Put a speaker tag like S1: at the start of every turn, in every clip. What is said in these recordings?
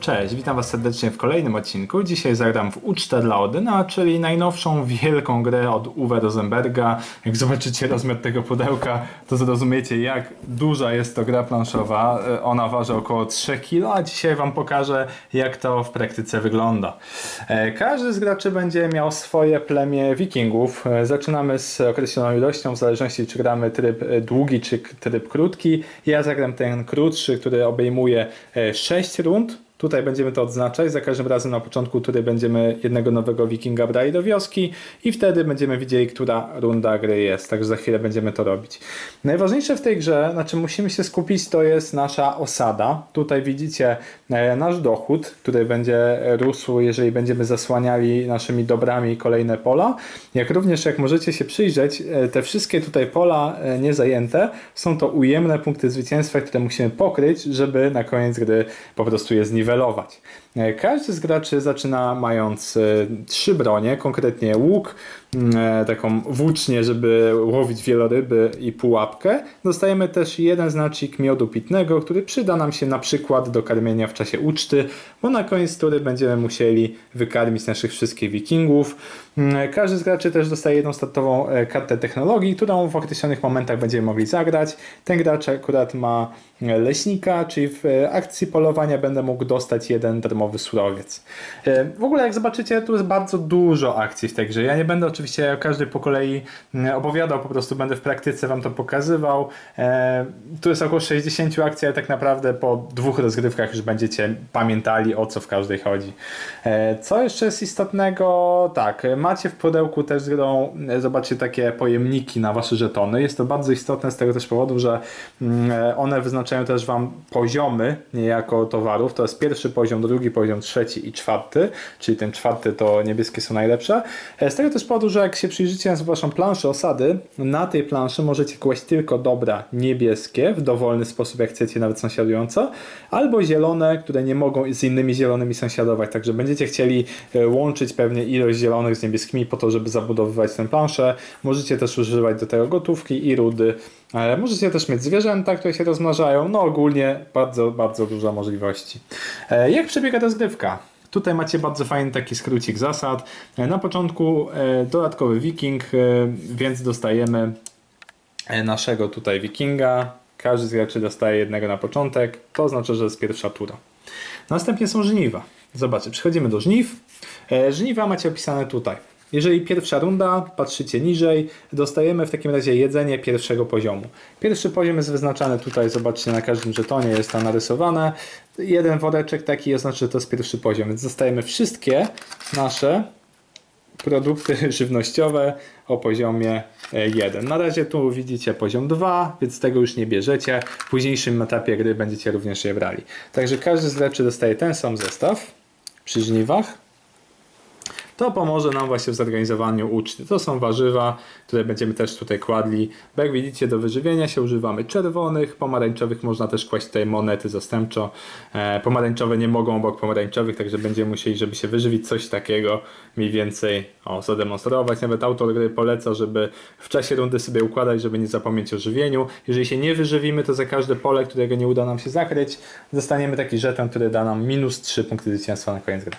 S1: Cześć, witam Was serdecznie w kolejnym odcinku. Dzisiaj zagram w Ucztę dla Odyna, czyli najnowszą wielką grę od Uwe Rosenberga. Jak zobaczycie rozmiar tego pudełka, to zrozumiecie jak duża jest to gra planszowa. E, Ona waży około 3 kg, a dzisiaj Wam pokażę jak to w praktyce wygląda. E, Każdy z graczy będzie miał swoje plemię wikingów. E, Zaczynamy z określoną ilością, w zależności czy gramy tryb długi czy tryb krótki. Ja zagram ten krótszy, który obejmuje 6 rund. Tutaj będziemy to odznaczać. Za każdym razem na początku tury będziemy jednego nowego wikinga brali do wioski i wtedy będziemy widzieli, która runda gry jest. Także za chwilę będziemy to robić. Najważniejsze w tej grze, na czym musimy się skupić, to jest nasza osada. Tutaj widzicie e, nasz dochód, który będzie rósł, jeżeli będziemy zasłaniali naszymi dobrami kolejne pola. Jak również, jak możecie się przyjrzeć, e, te wszystkie tutaj pola e, niezajęte są to ujemne punkty zwycięstwa, które musimy pokryć, żeby na koniec gry po prostu je zniwelować. E, Każdy z graczy zaczyna mając e, trzy bronie, konkretnie łuk, taką włócznię, żeby łowić wieloryby i pułapkę. Dostajemy też jeden znacznik miodu pitnego, który przyda nam się na przykład do karmienia w czasie uczty, bo na koniec tury będziemy musieli wykarmić naszych wszystkich wikingów. Mm, Każdy z graczy też dostaje jedną startową e, kartę technologii, którą w określonych momentach będziemy mogli zagrać. Ten gracz akurat ma e, leśnika, czyli w e, akcji polowania będę mógł dostać jeden darmowy surowiec. E, W ogóle jak zobaczycie, tu jest bardzo dużo akcji w tej grze. Ja nie będę oczywiście o każdej po kolei mm, opowiadał, po prostu będę w praktyce wam to pokazywał. E, Tu jest około 60 akcji, ale tak naprawdę po dwóch rozgrywkach już będziecie pamiętali o co w każdej chodzi. E, Co jeszcze jest istotnego? Tak, macie w pudełku też z grą, e, zobaczcie takie pojemniki na wasze żetony. Jest to bardzo istotne z tego też powodu, że mm, one wyznaczają też wam poziomy niejako towarów. To jest pierwszy poziom, drugi poziom, trzeci i czwarty, czyli ten czwarty to niebieskie są najlepsze. Z tego też powodu, że jak się przyjrzycie na waszą planszę osady, na tej planszy możecie kłaść tylko dobra niebieskie w dowolny sposób, jak chcecie, nawet sąsiadująco, albo zielone, które nie mogą z innymi zielonymi sąsiadować. Także będziecie chcieli e, łączyć pewnie ilość zielonych z niebieskimi po to, żeby zabudowywać tę planszę. Możecie też używać do tego gotówki i rudy. E, Możecie też mieć zwierzęta, które się rozmnażają. No ogólnie bardzo, bardzo dużo możliwości. E, Jak przebiega rozgrywka? Tutaj macie bardzo fajny taki skrócik zasad. E, Na początku e, dodatkowy wiking, e, więc dostajemy naszego tutaj wikinga. Każdy z graczy dostaje jednego na początek. To oznacza, że jest pierwsza tura. Następnie są żniwa. Zobaczcie, przechodzimy do żniw. Żniwa macie opisane tutaj. Jeżeli pierwsza runda, patrzycie niżej, dostajemy w takim razie jedzenie pierwszego poziomu. Pierwszy poziom jest wyznaczany tutaj, zobaczcie na każdym żetonie jest tam narysowane. Jeden woreczek taki oznacza, że to jest pierwszy poziom, więc dostajemy wszystkie nasze produkty żywnościowe o poziomie 1. Na razie tu widzicie poziom 2, więc tego już nie bierzecie. W późniejszym etapie gry będziecie również je brali. Także każdy z graczy dostaje ten sam zestaw przy żniwach. To pomoże nam właśnie w zorganizowaniu uczty. To są warzywa, które będziemy też tutaj kładli. Bo jak widzicie, do wyżywienia się używamy czerwonych, pomarańczowych można też kłaść tutaj monety zastępczo. E, pomarańczowe nie mogą obok pomarańczowych, także będziemy musieli, żeby się wyżywić, coś takiego mniej więcej o, zademonstrować. Nawet autor gry poleca, żeby w czasie rundy sobie układać, żeby nie zapomnieć o żywieniu. Jeżeli się nie wyżywimy, to za każde pole, którego nie uda nam się zakryć, dostaniemy taki żeton, który da nam minus 3 punkty zwycięstwa na koniec gry.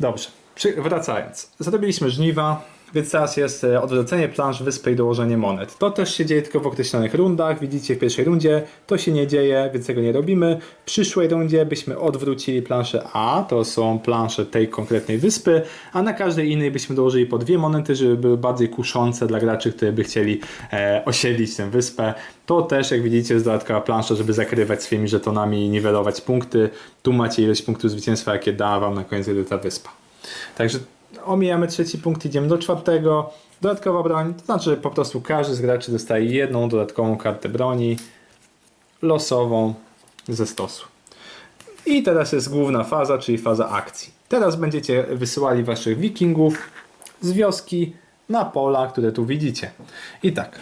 S1: Dobrze, wracając. Zrobiliśmy żniwa, więc teraz jest e, odwrócenie plansz wyspy i dołożenie monet. To też się dzieje tylko w określonych rundach. Widzicie w pierwszej rundzie to się nie dzieje, więc tego nie robimy. W przyszłej rundzie byśmy odwrócili planszę A, to są plansze tej konkretnej wyspy, a na każdej innej byśmy dołożyli po dwie monety, żeby były bardziej kuszące dla graczy, którzy by chcieli e, osiedlić tę wyspę. To też, jak widzicie, jest dodatkowa plansza, żeby zakrywać swoimi żetonami i niwelować punkty. Tu macie ilość punktów zwycięstwa, jakie da wam na koniec gry ta wyspa. Także omijamy trzeci punkt, idziemy do czwartego. Dodatkowa broń, to znaczy, że po prostu każdy z graczy dostaje jedną dodatkową kartę broni losową ze stosu. I teraz jest główna faza, czyli faza akcji. Teraz będziecie wysyłali waszych wikingów z wioski na pola, które tu widzicie. I tak,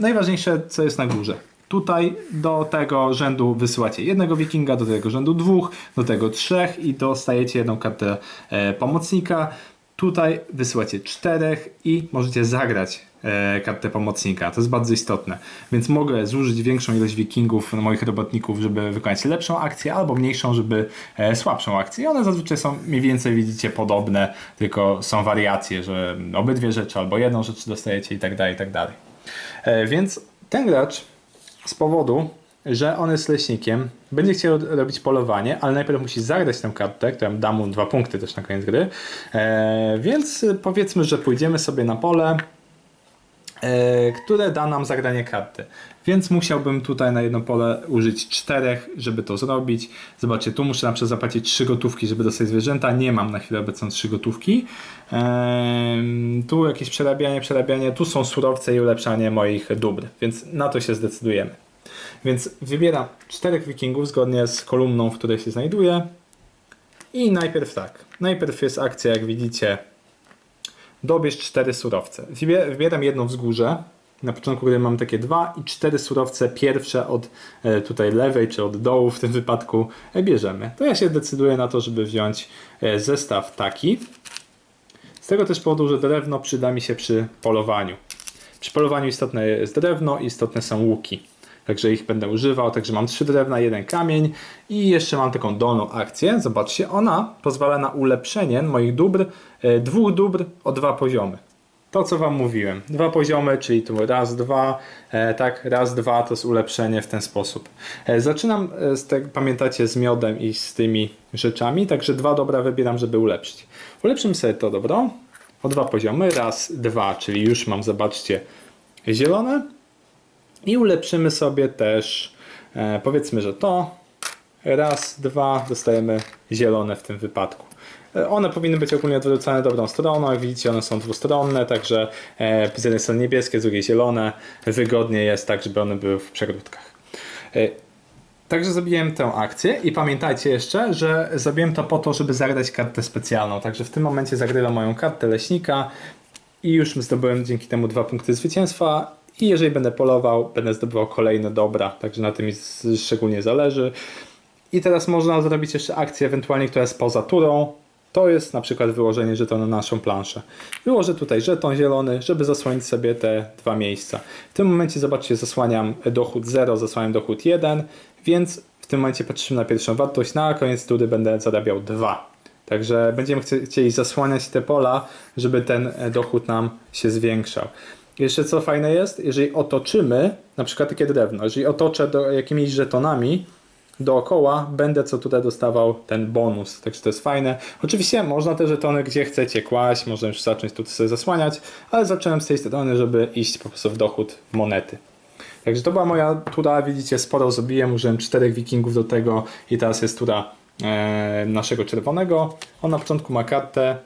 S1: najważniejsze co jest na górze. Tutaj do tego rzędu wysyłacie jednego wikinga, do tego rzędu dwóch, do tego trzech i dostajecie jedną kartę e, pomocnika. Tutaj wysyłacie czterech i możecie zagrać e, kartę pomocnika. To jest bardzo istotne. Więc mogę zużyć większą ilość wikingów moich robotników, żeby wykonać lepszą akcję, albo mniejszą, żeby e, słabszą akcję. I one zazwyczaj są mniej więcej, widzicie, podobne, tylko są wariacje, że obydwie rzeczy, albo jedną rzecz dostajecie i tak dalej, i tak dalej. Więc ten gracz z powodu, że on jest leśnikiem, będzie chciał robić polowanie, ale najpierw musi zagrać tę kartę, która da mu dwa punkty też na koniec gry. E, więc powiedzmy, że pójdziemy sobie na pole, które da nam zagranie karty. Więc musiałbym tutaj na jedno pole użyć czterech, żeby to zrobić. Zobaczcie, tu muszę na przykład zapłacić trzy gotówki, żeby dostać zwierzęta. Nie mam na chwilę obecną trzy gotówki. Tu jakieś przerabianie, przerabianie. Tu są surowce i ulepszanie moich dóbr, więc na to się zdecydujemy. Więc wybieram czterech wikingów zgodnie z kolumną, w której się znajduję. I najpierw tak. Najpierw jest akcja, jak widzicie, dobierz cztery surowce. Wybie- Wybieram jedno wzgórze. Na początku gry mam takie dwa i cztery surowce pierwsze od e, tutaj lewej czy od dołu w tym wypadku e, bierzemy. To ja się decyduję na to, żeby wziąć e, zestaw taki. Z tego też powodu, że drewno przyda mi się przy polowaniu. Przy polowaniu istotne jest drewno istotne są łuki. Także ich będę używał. Także mam trzy drewna, jeden kamień i jeszcze mam taką dolną akcję. Zobaczcie, ona pozwala na ulepszenie moich dóbr, e, dwóch dóbr o dwa poziomy. To, co Wam mówiłem. Dwa poziomy, czyli tu raz, dwa, e, tak, raz, dwa to jest ulepszenie w ten sposób. E, zaczynam, e, z te, pamiętacie, z miodem i z tymi rzeczami, także dwa dobra wybieram, żeby ulepszyć. Ulepszymy sobie to dobro o dwa poziomy, raz, dwa, czyli już mam, zobaczcie, zielone. I ulepszymy sobie też, e, powiedzmy, że to, raz, dwa, dostajemy zielone w tym wypadku. E, One powinny być ogólnie odwrócone dobrą stroną. Jak widzicie, one są dwustronne, także e, z jednej strony niebieskie, z drugiej zielone. Wygodnie jest tak, żeby one były w przegródkach. E, Także zrobiłem tę akcję i pamiętajcie jeszcze, że zrobiłem to po to, żeby zagrać kartę specjalną. Także w tym momencie zagrywam moją kartę leśnika i już zdobyłem dzięki temu dwa punkty zwycięstwa. I jeżeli będę polował, będę zdobywał kolejne dobra, także na tym mi szczególnie zależy. I teraz można zrobić jeszcze akcję ewentualnie, która jest poza turą. To jest na przykład wyłożenie żetonu na naszą planszę. Wyłożę tutaj żeton zielony, żeby zasłonić sobie te dwa miejsca. W tym momencie zobaczcie, zasłaniam dochód 0, zasłaniam dochód 1, więc w tym momencie patrzymy na pierwszą wartość, na koniec tury będę zarabiał 2. Także będziemy chcieli zasłaniać te pola, żeby ten dochód nam się zwiększał. Jeszcze co fajne jest, jeżeli otoczymy, na przykład takie drewno, jeżeli otoczę do jakimiś żetonami, dookoła będę co tutaj dostawał ten bonus, także to jest fajne. Oczywiście można te żetony gdzie chcecie kłaść, można już zacząć tutaj sobie zasłaniać, ale zacząłem z tej strony, żeby iść po prostu w dochód monety. Także to była moja tura, widzicie, sporo zrobiłem, użyłem czterech wikingów do tego i teraz jest tura e, naszego czerwonego. On na początku ma kartę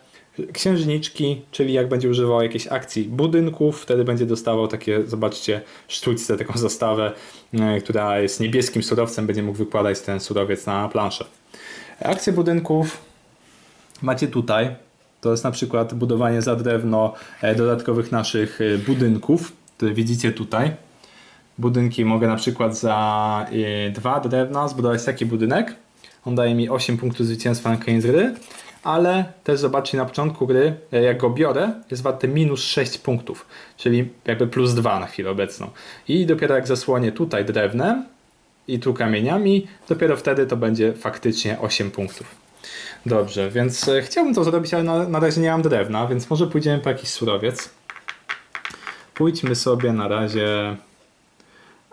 S1: księżniczki, czyli jak będzie używał jakiejś akcji budynków, wtedy będzie dostawał takie, zobaczcie, sztućce, taką zastawę, e, która jest niebieskim surowcem, będzie mógł wykładać ten surowiec na planszę. Akcje budynków macie tutaj. To jest na przykład budowanie za drewno e, dodatkowych naszych e, budynków, które widzicie tutaj. Budynki mogę na przykład za dwa drewna zbudować taki budynek. On daje mi 8 punktów zwycięstwa na koniec gry, ale też zobaczcie na początku gry, e, jak go biorę, jest warte minus 6 punktów, czyli jakby plus 2 na chwilę obecną. I dopiero jak zasłonię tutaj drewnem i tu kamieniami, dopiero wtedy to będzie faktycznie 8 punktów. Dobrze, więc e, chciałbym to zrobić, ale na, na razie nie mam drewna, więc może pójdziemy po jakiś surowiec. Pójdźmy sobie na razie.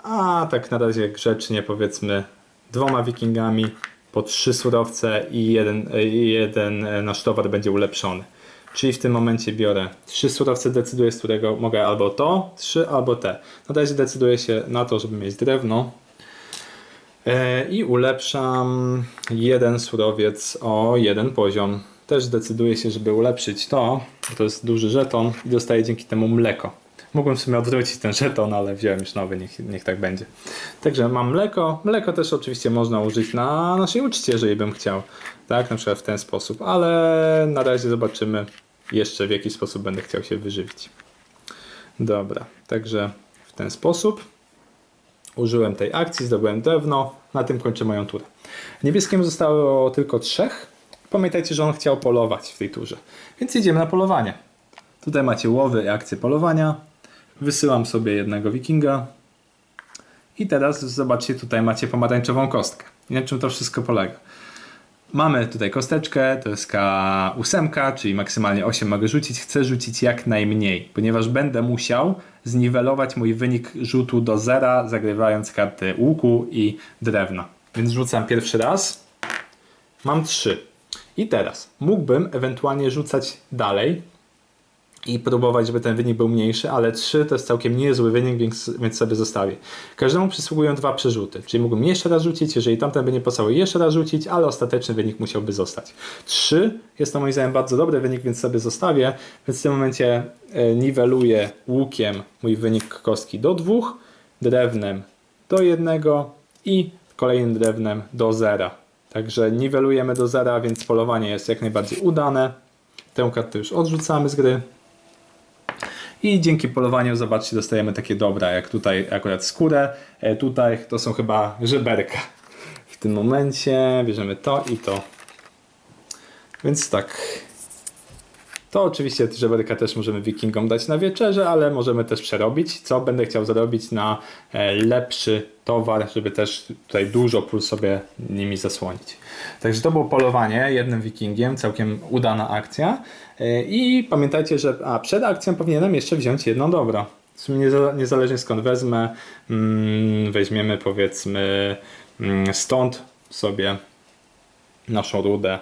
S1: A tak na razie grzecznie powiedzmy dwoma wikingami po trzy surowce i jeden, e, jeden e, nasz towar będzie ulepszony. Czyli w tym momencie biorę trzy surowce, decyduję z którego mogę albo to, trzy albo te. Na razie decyduję się na to, żeby mieć drewno. E, I ulepszam jeden surowiec o jeden poziom. Też decyduję się, żeby ulepszyć to. To jest duży żeton i dostaję dzięki temu mleko. Mogłem w sumie odwrócić ten żeton, ale wziąłem już nowy, niech, niech tak będzie. Także mam mleko. Mleko też oczywiście można użyć na naszej uczcie, jeżeli bym chciał. Tak, na przykład w ten sposób, ale na razie zobaczymy jeszcze w jaki sposób będę chciał się wyżywić. Dobra, także w ten sposób. Użyłem tej akcji, zdobyłem drewno, na tym kończę moją turę. Niebieskim zostało tylko trzech, pamiętajcie, że on chciał polować w tej turze. Więc idziemy na polowanie. Tutaj macie łowy i akcje polowania. Wysyłam sobie jednego wikinga. I teraz zobaczcie, tutaj macie pomarańczową kostkę. I na czym to wszystko polega? Mamy tutaj kosteczkę, to jest K8, czyli maksymalnie 8 mogę rzucić. Chcę rzucić jak najmniej, ponieważ będę musiał zniwelować mój wynik rzutu do zera, zagrywając karty łuku i drewna. Więc rzucam pierwszy raz. Mam 3. I teraz mógłbym ewentualnie rzucać dalej i próbować, żeby ten wynik był mniejszy, ale 3 to jest całkiem niezły wynik, więc, więc sobie zostawię. Każdemu przysługują dwa przerzuty, czyli mógłbym jeszcze raz rzucić, jeżeli tamten by nie pasował, jeszcze raz rzucić, ale ostateczny wynik musiałby zostać. 3 jest to moim zdaniem bardzo dobry wynik, więc sobie zostawię, więc w tym momencie e, niweluję łukiem mój wynik kostki do 2, drewnem do 1 i kolejnym drewnem do 0. Także niwelujemy do 0, więc polowanie jest jak najbardziej udane. Tę kartę już odrzucamy z gry. I dzięki polowaniu, zobaczcie, dostajemy takie dobra, jak tutaj akurat skórę. E, Tutaj to są chyba żeberka. W tym momencie bierzemy to i to. Więc tak. To oczywiście żeberka też możemy wikingom dać na wieczerze, ale możemy też przerobić, co będę chciał zrobić na e, lepszy towar, żeby też tutaj dużo pól sobie nimi zasłonić. Także to było polowanie jednym wikingiem, całkiem udana akcja. E, I pamiętajcie, że a przed akcją powinienem jeszcze wziąć jedno dobro. W sumie nieza- niezależnie skąd wezmę, mm, weźmiemy powiedzmy mm, stąd sobie naszą rudę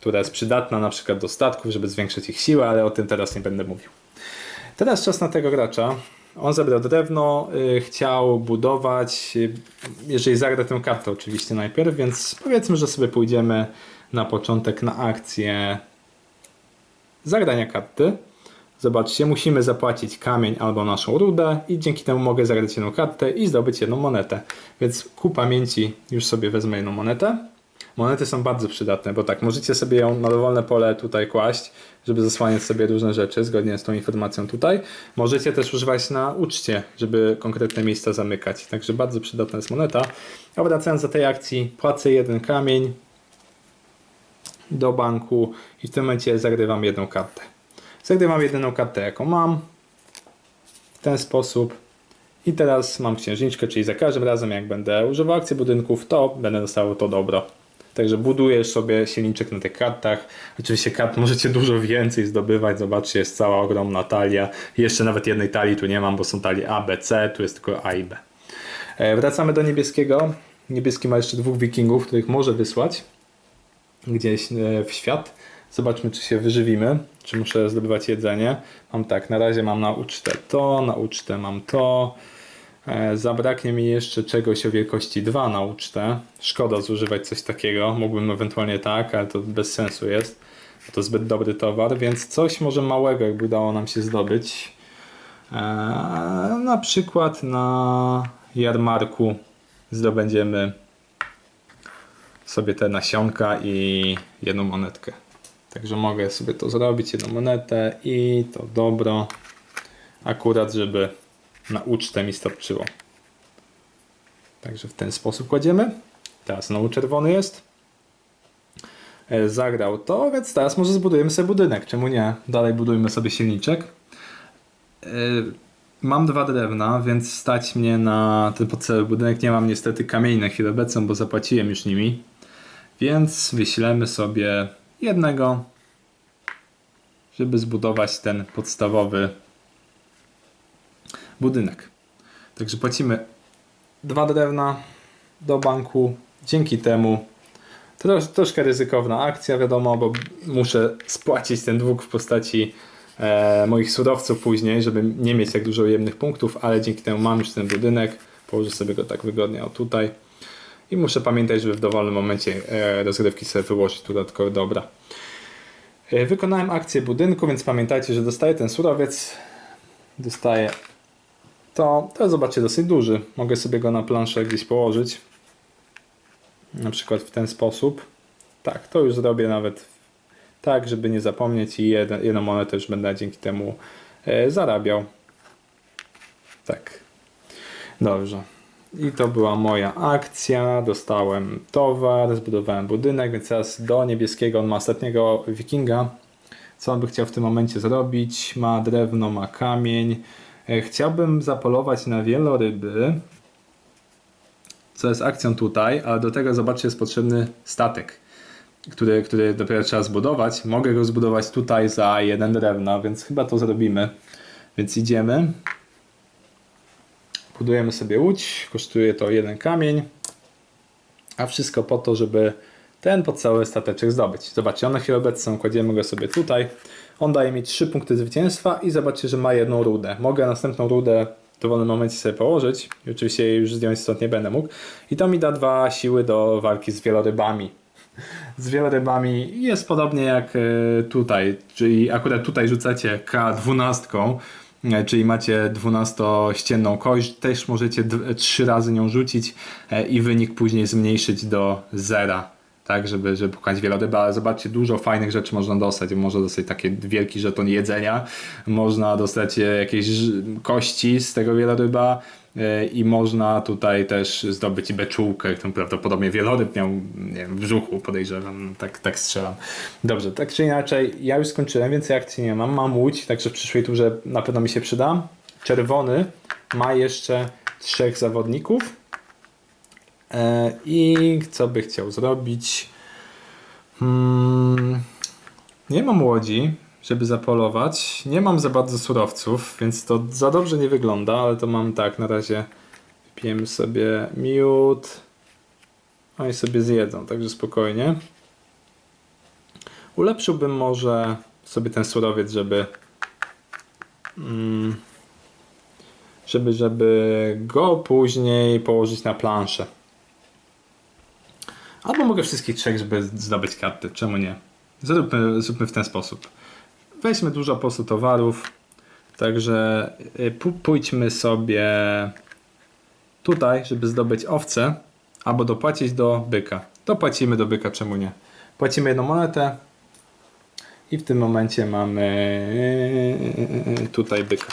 S1: która jest przydatna na przykład do statków, żeby zwiększyć ich siłę, ale o tym teraz nie będę mówił. Teraz czas na tego gracza. On zebrał drewno, y, chciał budować, y, jeżeli zagra tę kartę oczywiście najpierw, więc powiedzmy, że sobie pójdziemy na początek na akcję zagrania karty. Zobaczcie, musimy zapłacić kamień albo naszą rudę i dzięki temu mogę zagrać jedną kartę i zdobyć jedną monetę. Więc ku pamięci już sobie wezmę jedną monetę. Monety są bardzo przydatne, bo tak, możecie sobie ją na dowolne pole tutaj kłaść, żeby zasłaniać sobie różne rzeczy, zgodnie z tą informacją tutaj. Możecie też używać na uczcie, żeby konkretne miejsca zamykać. Także bardzo przydatna jest moneta. A wracając do tej akcji, płacę jeden kamień do banku i w tym momencie zagrywam jedną kartę. Zagrywam jedyną kartę, jaką mam. W ten sposób. I teraz mam księżniczkę, czyli za każdym razem jak będę używał akcji budynków, to będę dostawał to dobro. Także budujesz sobie silniczek na tych kartach. Oczywiście kart możecie dużo więcej zdobywać. Zobaczcie, jest cała ogromna talia. Jeszcze nawet jednej talii tu nie mam, bo są talie A, B, C. Tu jest tylko A i B. E, Wracamy do niebieskiego. Niebieski ma jeszcze dwóch wikingów, których może wysłać gdzieś e, w świat. Zobaczmy, czy się wyżywimy, czy muszę zdobywać jedzenie. Mam tak, na razie mam na ucztę to, na ucztę mam to. E, Zabraknie mi jeszcze czegoś o wielkości 2 na ucztę. Szkoda zużywać coś takiego. Mógłbym ewentualnie tak, ale to bez sensu jest. To zbyt dobry towar, więc coś może małego, jakby udało nam się zdobyć. E, na przykład na jarmarku zdobędziemy sobie te nasionka i jedną monetkę. Także mogę sobie to zrobić, jedną monetę i to dobro. Akurat, żeby na ucztę mi starczyło. Także w ten sposób kładziemy. Teraz znowu czerwony jest. E, Zagrał to, więc teraz może zbudujemy sobie budynek. Czemu nie? Dalej budujmy sobie silniczek. E, Mam dwa drewna, więc stać mnie na ten podstawowy budynek. Nie mam niestety kamieni na chwilę obecną, bo zapłaciłem już nimi. Więc wyślemy sobie jednego, żeby zbudować ten podstawowy budynek. Także płacimy dwa drewna do banku. Dzięki temu to troszkę ryzykowna akcja, wiadomo, bo muszę spłacić ten dług w postaci e, moich surowców później, żeby nie mieć tak dużo ujemnych punktów, ale dzięki temu mam już ten budynek. Położę sobie go tak wygodnie o tutaj. I muszę pamiętać, żeby w dowolnym momencie e, rozgrywki sobie wyłożyć tu dodatkowe dobra. E, Wykonałem akcję budynku, więc pamiętajcie, że dostaję ten surowiec. Dostaję to. To zobaczcie, dosyć duży. Mogę sobie go na planszę gdzieś położyć. Na przykład w ten sposób. Tak, to już zrobię nawet tak, żeby nie zapomnieć i jeden, jedną monetę już będę dzięki temu e, zarabiał. Tak. Dobrze. I to była moja akcja. Dostałem towar, zbudowałem budynek, więc teraz do niebieskiego on ma ostatniego wikinga. Co on by chciał w tym momencie zrobić? Ma drewno, ma kamień. E, Chciałbym zapolować na wieloryby, co jest akcją tutaj, ale do tego zobaczcie jest potrzebny statek, który, który dopiero trzeba zbudować. Mogę go zbudować tutaj za jeden drewna, więc chyba to zrobimy. Więc idziemy. Budujemy sobie łódź, kosztuje to jeden kamień, a wszystko po to, żeby ten podstawowy stateczek zdobyć. Zobaczcie, on na chwilę obecną kładziemy go sobie tutaj. On daje mi 3 punkty zwycięstwa i zobaczcie, że ma jedną rudę. Mogę następną rudę w dowolnym momencie sobie położyć i oczywiście jej już zdjąć stąd nie będę mógł. I to mi da dwa siły do walki z wielorybami. Z wielorybami jest podobnie jak e, tutaj, czyli akurat tutaj rzucacie K12, e, czyli macie 12-ścienną kość, też możecie trzy razy nią rzucić e, i wynik później zmniejszyć do zera. Tak, żeby, żeby pokonać wieloryby, ale zobaczcie, dużo fajnych rzeczy można dostać. Można dostać taki wielki żeton jedzenia, można dostać e, jakieś kości z tego wieloryba e, i można tutaj też zdobyć beczułkę, którą prawdopodobnie wieloryb miał wiem, w brzuchu, podejrzewam, tak, tak strzelam. Dobrze, tak czy inaczej, ja już skończyłem, więcej akcji nie mam. Mam łódź, także w przyszłej turze na pewno mi się przyda. Czerwony ma jeszcze trzech zawodników. E, I co by chciał zrobić? Hmm, nie mam łodzi, żeby zapolować. Nie mam za bardzo surowców, więc to za dobrze nie wygląda, ale to mam tak, na razie pijemy sobie miód. Oni sobie zjedzą, także spokojnie. Ulepszyłbym może sobie ten surowiec, żeby mm, żeby, żeby go później położyć na planszę. Albo mogę wszystkich trzech, żeby zdobyć karty. Czemu nie? Zróbmy, zróbmy w ten sposób. Weźmy dużo po prostu towarów. Także y, pójdźmy sobie tutaj, żeby zdobyć owce, albo dopłacić do byka. Dopłacimy do byka, czemu nie? Płacimy jedną monetę i w tym momencie mamy y, tutaj byka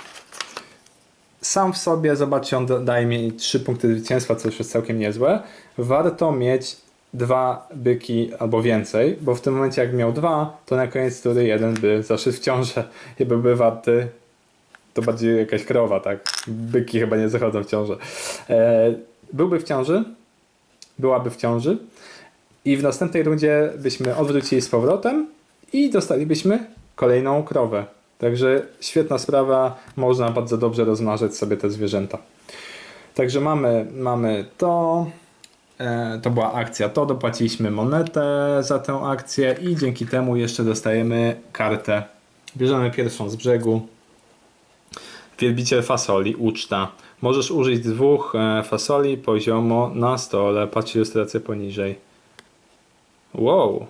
S1: sam w sobie, zobaczcie, on da- daje mi 3 punkty zwycięstwa, co już jest całkiem niezłe. Warto mieć dwa byki albo więcej, bo w tym momencie jak miał dwa, to na koniec tury jeden by zaszedł w ciążę i byłby warty to bardziej jakaś krowa, tak? Byki chyba nie zachodzą w ciążę. E, byłby w ciąży, byłaby w ciąży i w następnej rundzie byśmy odwrócili z powrotem i dostalibyśmy kolejną krowę. Także świetna sprawa, można bardzo dobrze rozmnażać sobie te zwierzęta. Także mamy, mamy to. E, to była akcja. To dopłaciliśmy monetę za tę akcję i dzięki temu jeszcze dostajemy kartę. Bierzemy pierwszą z brzegu. Wielbiciel fasoli, uczta. Możesz użyć dwóch e, fasoli poziomo na stole. Patrz ilustrację poniżej. Wow,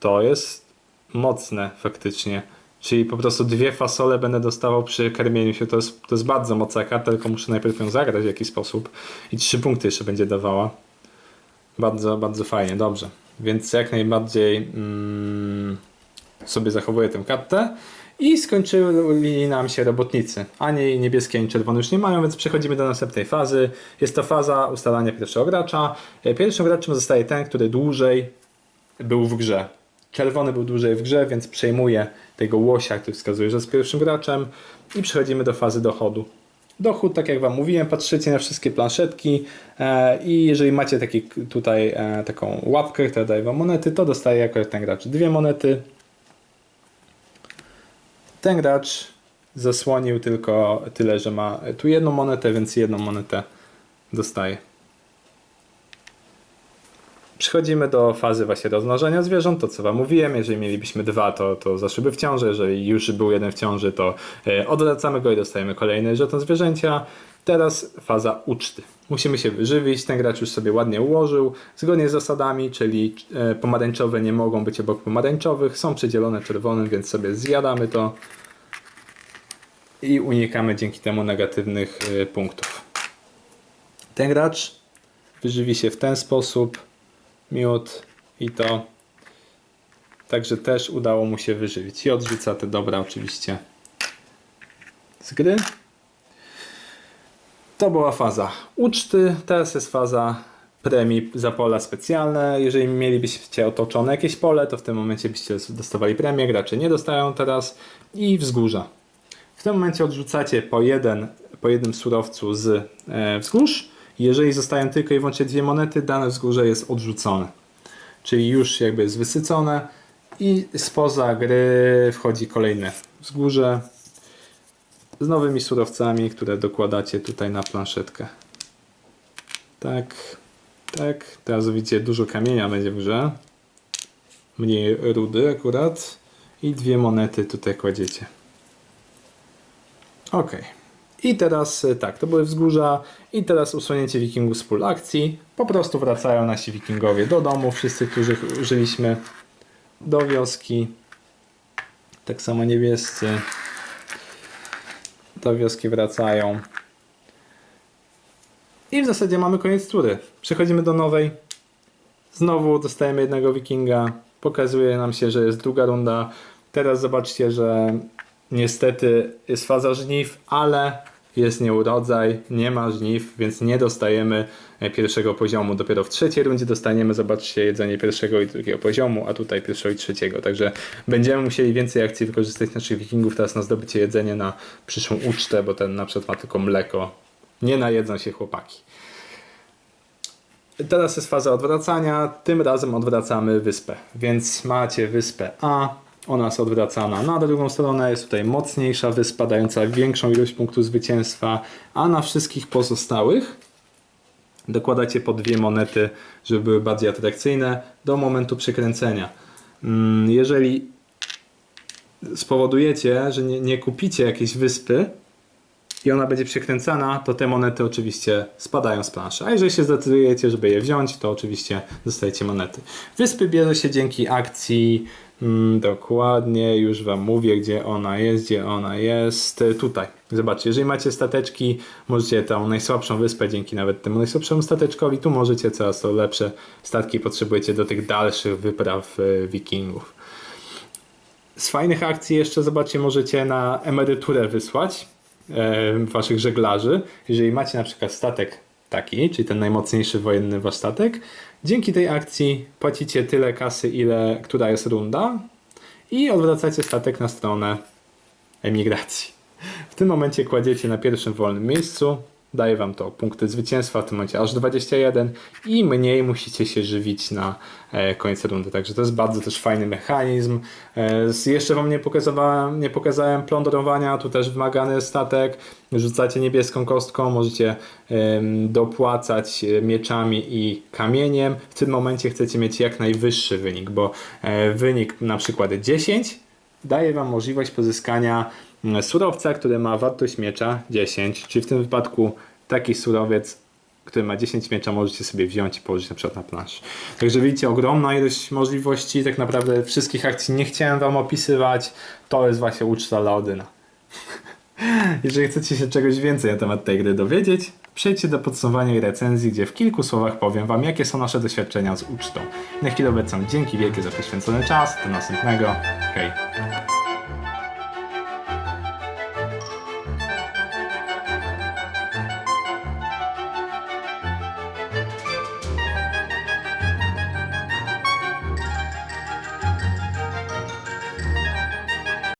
S1: to jest mocne faktycznie. Czyli po prostu dwie fasole będę dostawał przy karmieniu się. To jest, to jest bardzo mocna karta, tylko muszę najpierw ją zagrać w jakiś sposób. I trzy punkty jeszcze będzie dawała. Bardzo, bardzo fajnie, dobrze. Więc jak najbardziej mm, sobie zachowuję tę kartę. I skończyli nam się robotnicy. Ani niebieski, ani czerwony już nie mają, więc przechodzimy do następnej fazy. Jest to faza ustalania pierwszego gracza. Pierwszym graczem zostaje ten, który dłużej był w grze. Czerwony był dłużej w grze, więc przejmuje tego łosia, który wskazuje, że jest pierwszym graczem. I przechodzimy do fazy dochodu. Dochód, tak jak Wam mówiłem, patrzycie na wszystkie planszetki e, i jeżeli macie taki, tutaj e, taką łapkę, która daje Wam monety, to dostaje jako ten gracz dwie monety. Ten gracz zasłonił tylko tyle, że ma tu jedną monetę, więc jedną monetę dostaje. Przechodzimy do fazy właśnie rozmnażania zwierząt, to co Wam mówiłem, jeżeli mielibyśmy dwa, to, to zaszłyby w ciąży, jeżeli już był jeden w ciąży, to e, odwracamy go i dostajemy kolejny żeton zwierzęcia. Teraz faza uczty. Musimy się wyżywić, ten gracz już sobie ładnie ułożył, zgodnie z zasadami, czyli e, pomarańczowe nie mogą być obok pomarańczowych, są przedzielone czerwonym, więc sobie zjadamy to i unikamy dzięki temu negatywnych e, punktów. Ten gracz wyżywi się w ten sposób, miód i to. Także też udało mu się wyżywić. I odrzuca te dobra oczywiście z gry. To była faza uczty, teraz jest faza premii za pola specjalne. Jeżeli mielibyście otoczone jakieś pole, to w tym momencie byście dostawali premię, gracze nie dostają teraz i wzgórza. W tym momencie odrzucacie po, jeden, po jednym surowcu z e, wzgórz. Jeżeli zostają tylko i wyłącznie dwie monety, dane wzgórze jest odrzucone. Czyli już jakby jest wysycone i spoza gry wchodzi kolejne wzgórze z nowymi surowcami, które dokładacie tutaj na planszetkę. Tak, tak. Teraz widzicie, dużo kamienia będzie w grze. Mniej rudy akurat. I dwie monety tutaj kładziecie. Ok. I teraz e, tak, to były wzgórza. I teraz usunięcie wikingów z pól akcji. Po prostu wracają nasi wikingowie do domu. Wszyscy, którzy żyliśmy do wioski. Tak samo niebiescy. Do wioski wracają. I w zasadzie mamy koniec tury. Przechodzimy do nowej. Znowu dostajemy jednego wikinga. Pokazuje nam się, że jest druga runda. Teraz zobaczcie, że niestety jest faza żniw, ale jest nieurodzaj, nie ma żniw, więc nie dostajemy e, pierwszego poziomu. Dopiero w trzeciej rundzie dostaniemy, zobaczcie, jedzenie pierwszego i drugiego poziomu, a tutaj pierwszego i trzeciego. Także będziemy musieli więcej akcji wykorzystać naszych wikingów teraz na zdobycie jedzenia na przyszłą ucztę, bo ten na przykład ma tylko mleko. Nie najedzą się chłopaki. Teraz jest faza odwracania. Tym razem odwracamy wyspę. Więc macie wyspę A. Ona jest odwracana na drugą stronę. Jest tutaj mocniejsza wyspa, dająca większą ilość punktów zwycięstwa. A na wszystkich pozostałych dokładacie po dwie monety, żeby były bardziej atrakcyjne do momentu przekręcenia. Mm, Jeżeli spowodujecie, że nie, nie kupicie jakiejś wyspy, i ona będzie przekręcana, to te monety oczywiście spadają z planszy. A jeżeli się zdecydujecie, żeby je wziąć, to oczywiście dostajecie monety. Wyspy bierze się dzięki akcji, dokładnie, już Wam mówię, gdzie ona jest, gdzie ona jest, E, tutaj. Zobaczcie, jeżeli macie stateczki, możecie tą najsłabszą wyspę, dzięki nawet temu najsłabszemu stateczkowi, tu możecie coraz to lepsze statki potrzebujecie do tych dalszych wypraw e, wikingów. Z fajnych akcji jeszcze zobaczcie, możecie na emeryturę wysłać e, waszych żeglarzy. Jeżeli macie na przykład statek taki, czyli ten najmocniejszy wojenny wasz statek, dzięki tej akcji płacicie tyle kasy, ile która jest runda i odwracacie statek na stronę emigracji. W tym momencie kładziecie na pierwszym wolnym miejscu, daje wam to punkty zwycięstwa, w tym momencie aż 21 i mniej musicie się żywić na e, koniec rundy. Także to jest bardzo też fajny mechanizm. E, jeszcze wam nie pokazałem, nie pokazałem plądrowania, tu też wymagany statek. Rzucacie niebieską kostką, możecie dopłacać e, mieczami i kamieniem. W tym momencie chcecie mieć jak najwyższy wynik, bo wynik na przykład 10 daje Wam możliwość pozyskania mm, surowca, który ma wartość miecza 10, czyli w tym wypadku taki surowiec, który ma 10 miecza, możecie sobie wziąć i położyć na przykład na planszy. Także widzicie, ogromna ilość możliwości, tak naprawdę wszystkich akcji nie chciałem Wam opisywać, to jest właśnie uczta dla Odyna. Jeżeli chcecie się czegoś więcej na temat tej gry dowiedzieć, przejdźcie do podsumowania i recenzji, gdzie w kilku słowach powiem Wam, jakie są nasze doświadczenia z ucztą. Na chwilę obecną dzięki wielkie za poświęcony czas, do następnego, hej!